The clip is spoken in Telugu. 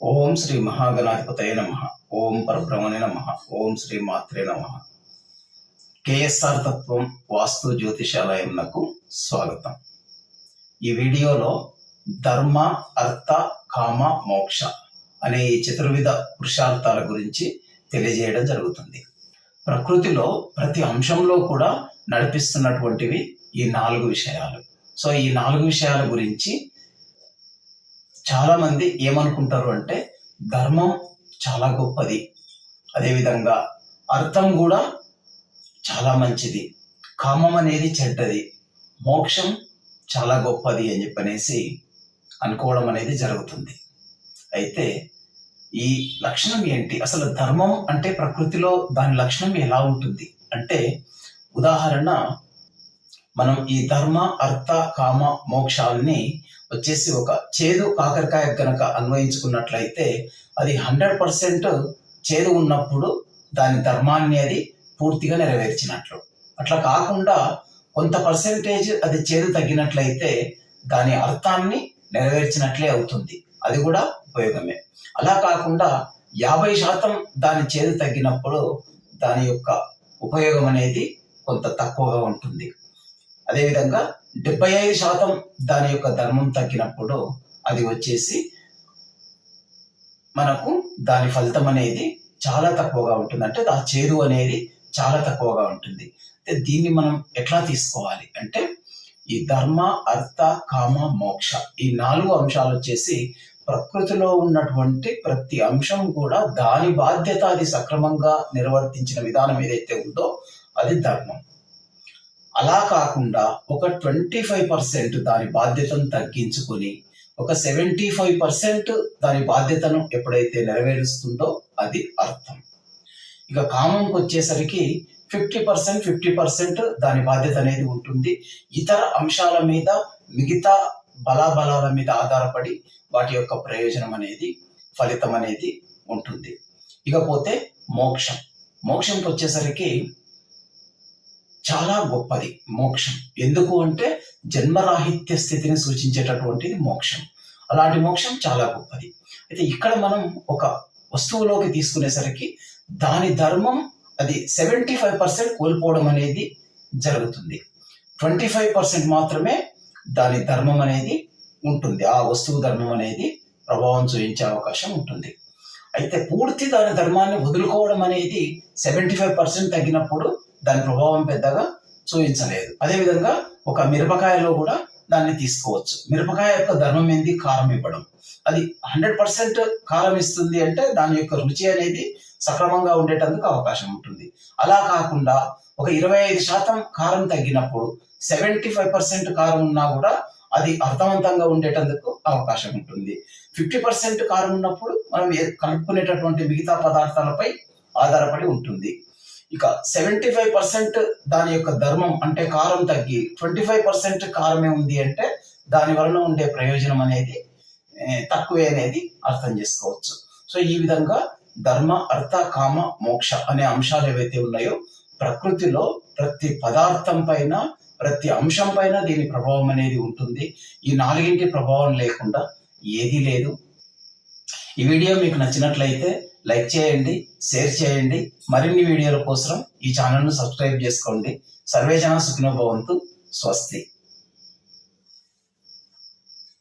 ఓం శ్రీ మహాగణాధిపతయ నమ. ఓం పరబ్రహ్మణే నమ. ఓం శ్రీ మాత్రే నమ. కేఎస్ఆర్ తత్వం వాస్తు జ్యోతిషాలయంకు స్వాగతం. ఈ వీడియోలో ధర్మ అర్థ కామ మోక్ష అనే ఈ చతుర్విధ పురుషార్థాల గురించి తెలియజేయడం జరుగుతుంది. ప్రకృతిలో ప్రతి అంశంలో కూడా నడిపిస్తున్నటువంటివి ఈ నాలుగు విషయాలు. సో ఈ నాలుగు విషయాల గురించి చాలా మంది ఏమనుకుంటారు అంటే ధర్మం చాలా గొప్పది. అదేవిధంగా అర్థం కూడా చాలా మంచిది. కామం అనేది చెడ్డది. మోక్షం చాలా గొప్పది అని చెప్పనేసి అనుకోవడం అనేది జరుగుతుంది. అయితే ఈ లక్షణం ఏంటి? అసలు ధర్మం అంటే ప్రకృతిలో దాని లక్షణం ఎలా ఉంటుంది? అంటే ఉదాహరణ మనం ఈ ధర్మ అర్థ కామ మోక్షాల్ని వచ్చేసి ఒక చేదు కాకరకాయ గనక అన్వయించుకున్నట్లయితే అది హండ్రెడ్ పర్సెంట్ చేదు ఉన్నప్పుడు దాని ధర్మాన్ని అది పూర్తిగా నెరవేర్చినట్లు. అట్లా కాకుండా కొంత పర్సెంటేజ్ అది చేదు తగ్గినట్లయితే దాని అర్థాన్ని నెరవేర్చినట్లే అవుతుంది. అది కూడా ఉపయోగమే. అలా కాకుండా యాభై శాతం దాని చేదు తగ్గినప్పుడు దాని యొక్క ఉపయోగం అనేది కొంత తక్కువగా ఉంటుంది. అదేవిధంగా డెబ్బై ఐదు శాతం దాని యొక్క ధర్మం తగ్గినప్పుడు అది వచ్చేసి మనకు దాని ఫలితం అనేది చాలా తక్కువగా ఉంటుంది. అంటే ఆ చేదు అనేది చాలా తక్కువగా ఉంటుంది. అయితే దీన్ని మనం ఎట్లా తీసుకోవాలి అంటే ఈ ధర్మ అర్థ కామ మోక్ష ఈ నాలుగు అంశాలు వచ్చేసి ప్రకృతిలో ఉన్నటువంటి ప్రతి అంశం కూడా దాని బాధ్యత అది సక్రమంగా నిర్వర్తించిన విధానం ఏదైతే ఉందో అది ధర్మం. అలా కాకుండా ఒక ట్వంటీ ఫైవ్ పర్సెంట్ దాని బాధ్యతను తగ్గించుకొని ఒక సెవెంటీ ఫైవ్ పర్సెంట్ దాని బాధ్యతను ఎప్పుడైతే నెరవేరుస్తుందో అది అర్థం. ఇక కామంకి వచ్చేసరికి ఫిఫ్టీ పర్సెంట్ ఫిఫ్టీ పర్సెంట్ దాని బాధ్యత అనేది ఉంటుంది. ఇతర అంశాల మీద మిగతా బలాబలాల మీద ఆధారపడి వాటి యొక్క ప్రయోజనం అనేది ఫలితం అనేది ఉంటుంది. ఇకపోతే మోక్షం. మోక్షంకి వచ్చేసరికి చాలా గొప్పది మోక్షం. ఎందుకు అంటే జన్మరాహిత్య స్థితిని సూచించేటటువంటిది మోక్షం. అలాంటి మోక్షం చాలా గొప్పది. అయితే ఇక్కడ మనం ఒక వస్తువులోకి తీసుకునేసరికి దాని ధర్మం అది సెవెంటీ ఫైవ్ పర్సెంట్ కోల్పోవడం అనేది జరుగుతుంది. ట్వంటీ ఫైవ్ పర్సెంట్ మాత్రమే దాని ధర్మం అనేది ఉంటుంది. ఆ వస్తువు ధర్మం అనేది ప్రభావం చూపించే అవకాశం ఉంటుంది. అయితే పూర్తి దాని ధర్మాన్ని వదులుకోవడం అనేది సెవెంటీ ఫైవ్ పర్సెంట్ తగ్గినప్పుడు దాని ప్రభావం పెద్దగా చూపించలేదు. అదేవిధంగా ఒక మిరపకాయలో కూడా దాన్ని తీసుకోవచ్చు. మిరపకాయ యొక్క ధర్మం ఏంది? కారం ఇవ్వడం. అది హండ్రెడ్ పర్సెంట్ కారం ఇస్తుంది అంటే దాని యొక్క రుచి అనేది సక్రమంగా ఉండేటందుకు అవకాశం ఉంటుంది. అలా కాకుండా ఒక ఇరవై ఐదు శాతం కారం తగ్గినప్పుడు సెవెంటీ ఫైవ్ పర్సెంట్ కారం ఉన్నా కూడా అది అర్థవంతంగా ఉండేటందుకు అవకాశం ఉంటుంది. ఫిఫ్టీ పర్సెంట్ కారం ఉన్నప్పుడు మనం కలుపుకునేటటువంటి మిగతా పదార్థాలపై ఆధారపడి ఉంటుంది. ఇక సెవెంటీ ఫైవ్ పర్సెంట్ దాని యొక్క ధర్మం అంటే కారం తగ్గి ట్వంటీ ఫైవ్ పర్సెంట్ కారమే ఉంది అంటే దాని వలన ఉండే ప్రయోజనం అనేది తక్కువే అనేది అర్థం చేసుకోవచ్చు. సో ఈ విధంగా ధర్మ అర్థ కామ మోక్ష అనే అంశాలు ఏవైతే ఉన్నాయో ప్రకృతిలో ప్రతి పదార్థం పైన ప్రతి అంశం పైన దీని ప్రభావం అనేది ఉంటుంది. ఈ నాలుగింటి ప్రభావం లేకుండా ఏది లేదు. ఈ వీడియో మీకు నచ్చినట్లయితే లైక్ చేయండి షేర్ చేయండి. మరిన్ని వీడియోల కోసం ఈ ఛానల్ను సబ్స్క్రైబ్ చేసుకోండి. సర్వేజన సుఖినోభవంతు స్వస్తి.